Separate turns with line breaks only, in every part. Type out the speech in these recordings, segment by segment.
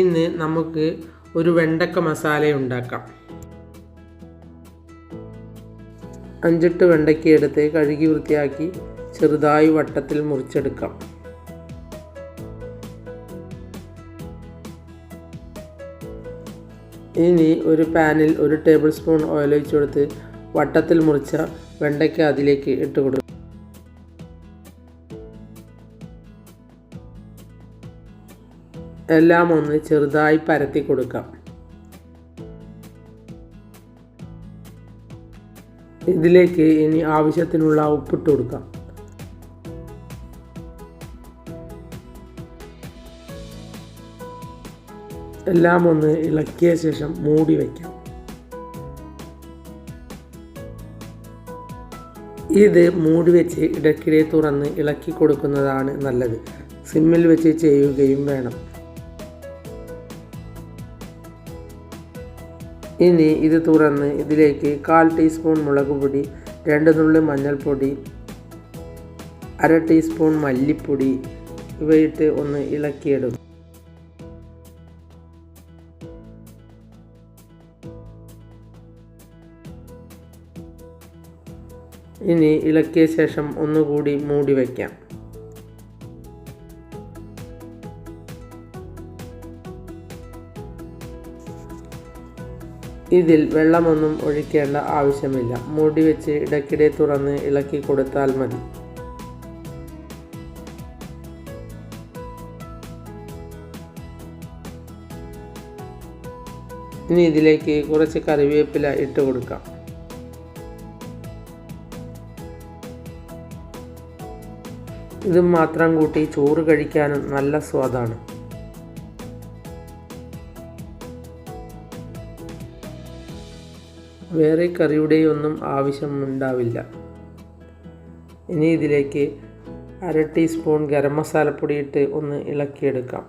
ഇന്ന് നമുക്ക് ഒരു വെണ്ടക്ക മസാല ഉണ്ടാക്കാം. അഞ്ചെട്ട് വെണ്ടയ്ക്ക കഴുകി വൃത്തിയാക്കി ചെറുതായി വട്ടത്തിൽ മുറിച്ചെടുക്കാം. ഇനി ഒരു പാനിൽ ഒരു ടേബിൾ സ്പൂൺ ഓയിൽ ഒഴിച്ചു കൊടുത്ത് വട്ടത്തിൽ മുറിച്ച വെണ്ടയ്ക്ക അതിലേക്ക് ഇട്ട് കൊടുക്കും. എല്ലാം ഒന്ന് ചെറുതായി പരത്തി കൊടുക്കാം. ഇതിലേക്ക് ഇനി ആവശ്യത്തിനുള്ള ഉപ്പിട്ട് കൊടുക്കാം. എല്ലാം ഒന്ന് ഇളക്കിയ ശേഷം മൂടി വയ്ക്കാം. ഇത് മൂടി വെച്ച് ഇടയ്ക്കിടെ തുറന്ന് ഇളക്കി കൊടുക്കുന്നതാണ് നല്ലത്. സിമ്മിൽ വെച്ച് ചെയ്യുകയും വേണം. ഇനി ഇത് തുറന്ന് ഇതിലേക്ക് കാൽ ടീസ്പൂൺ മുളക് പൊടി രണ്ട് നുള്ളി മഞ്ഞൾപ്പൊടി അര ടീസ്പൂൺ മല്ലിപ്പൊടി ഇവയിട്ട് ഒന്ന് ഇളക്കിയിടും ഇനി ഇളക്കിയ ശേഷം ഒന്നുകൂടി മൂടി വയ്ക്കാം ഇതിൽ വെള്ളമൊന്നും ഒഴിക്കേണ്ട ആവശ്യമില്ല. മൂടി വെച്ച് ഇടയ്ക്കിടെ തുറന്ന് ഇളക്കി കൊടുത്താൽ മതി. ഇനി ഇതിലേക്ക് കുറച്ച് കറിവേപ്പില ഇട്ട് കൊടുക്കാം. ഇത് മാത്രം കൂട്ടി ചോറ് കഴിക്കാനും നല്ല സ്വാദാണ്. വേറെ കറിയുടെ ഒന്നും ആവശ്യമുണ്ടാവില്ല. ഇനി ഇതിലേക്ക് അര ടീസ്പൂൺ ഗരം മസാലപ്പൊടി ഇട്ട് ഒന്ന് ഇളക്കിയെടുക്കാം.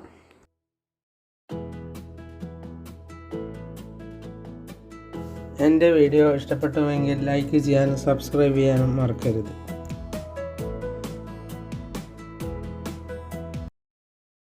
എന്റെ വീഡിയോ ഇഷ്ടപ്പെട്ടുവെങ്കിൽ ലൈക്ക് ചെയ്യാനും സബ്സ്ക്രൈബ് ചെയ്യാനും മറക്കരുത്.